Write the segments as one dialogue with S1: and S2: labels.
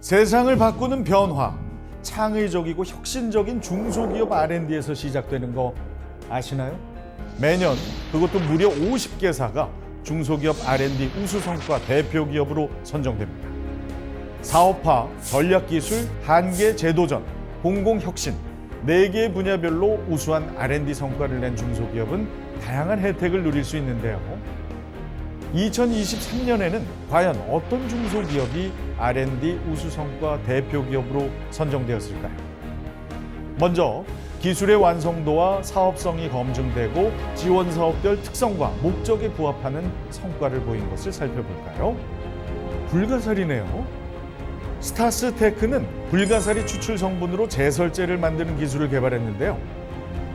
S1: 세상을 바꾸는 변화, 창의적이고 혁신적인 중소기업 R&D에서 시작되는 거 아시나요? 매년 그것도 무려 50개사가 중소기업 R&D 우수 성과 대표 기업으로 선정됩니다. 사업화, 전략기술, 한계 재도전, 공공혁신 네 개의 분야별로 우수한 R&D 성과를 낸 중소기업은 다양한 혜택을 누릴 수 있는데요. 2023년에는 과연 어떤 중소기업이 R&D 우수 성과 대표 기업으로 선정되었을까요? 먼저 기술의 완성도와 사업성이 검증되고 지원 사업별 특성과 목적에 부합하는 성과를 보인 것을 살펴볼까요? 불가사리네요. 스타스테크는 불가사리 추출 성분으로 제설제를 만드는 기술을 개발했는데요.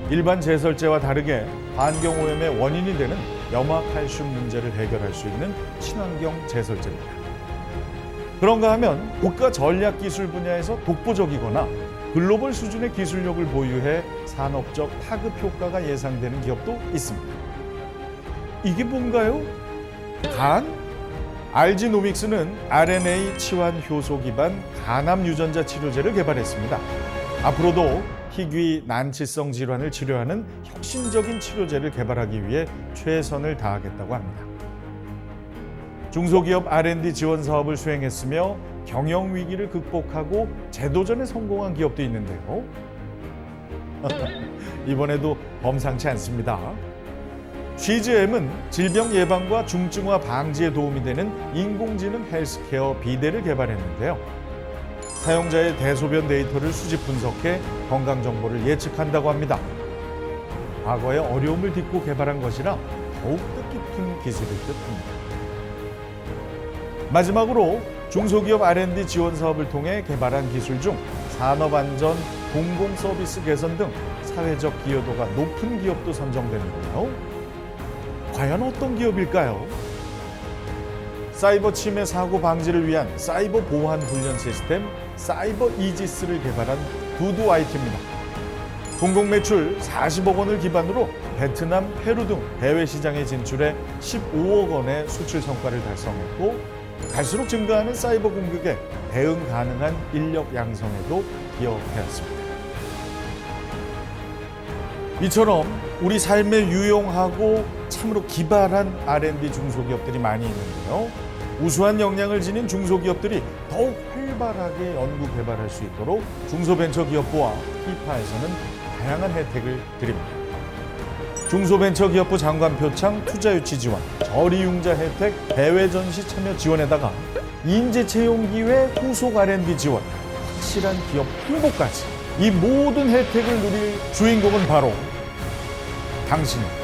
S1: 일반 제설제와 다르게 환경 오염의 원인이 되는 염화 칼슘 문제를 해결할 수 있는 친환경 제설제입니다. 그런가 하면 국가 전략 기술 분야에서 독보적이거나 글로벌 수준의 기술력을 보유해 산업적 파급 효과가 예상되는 기업도 있습니다. 이게 뭔가요? 간? 알지노믹스는 RNA 치환 효소 기반 간암 유전자 치료제를 개발했습니다. 앞으로도 희귀 난치성 질환을 치료하는 혁신적인 치료제를 개발하기 위해 최선을 다하겠다고 합니다. 중소기업 R&D 지원 사업을 수행했으며 경영 위기를 극복하고 재도전에 성공한 기업도 있는데요. 이번에도 범상치 않습니다. CGM은 질병 예방과 중증화 방지에 도움이 되는 인공지능 헬스케어 비대를 개발했는데요. 사용자의 대소변 데이터를 수집 분석해 건강 정보를 예측한다고 합니다. 과거의 어려움을 딛고 개발한 것이라 더욱 뜻깊은 기술일 듯합니다. 마지막으로 중소기업 R&D 지원 사업을 통해 개발한 기술 중 산업 안전, 공공 서비스 개선 등 사회적 기여도가 높은 기업도 선정되는군요. 과연 어떤 기업일까요? 사이버 침해 사고 방지를 위한 사이버 보안 훈련 시스템 사이버 이지스를 개발한 두두 IT입니다. 공공 매출 40억 원을 기반으로 베트남, 페루 등 해외 시장에 진출해 15억 원의 수출 성과를 달성했고 갈수록 증가하는 사이버 공격에 대응 가능한 인력 양성에도 기여하였습니다. 이처럼 우리 삶에 유용하고 참으로 기발한 R&D 중소기업들이 많이 있는데요. 우수한 역량을 지닌 중소기업들이 더욱 활발하게 연구 개발할 수 있도록 중소벤처기업부와 피파에서는 다양한 혜택을 드립니다. 중소벤처기업부 장관 표창 투자 유치 지원, 저리융자 혜택, 해외 전시 참여 지원에다가 인재 채용 기회 후속 R&D 지원, 확실한 기업 홍보까지 이 모든 혜택을 누릴 주인공은 바로 당신입니다.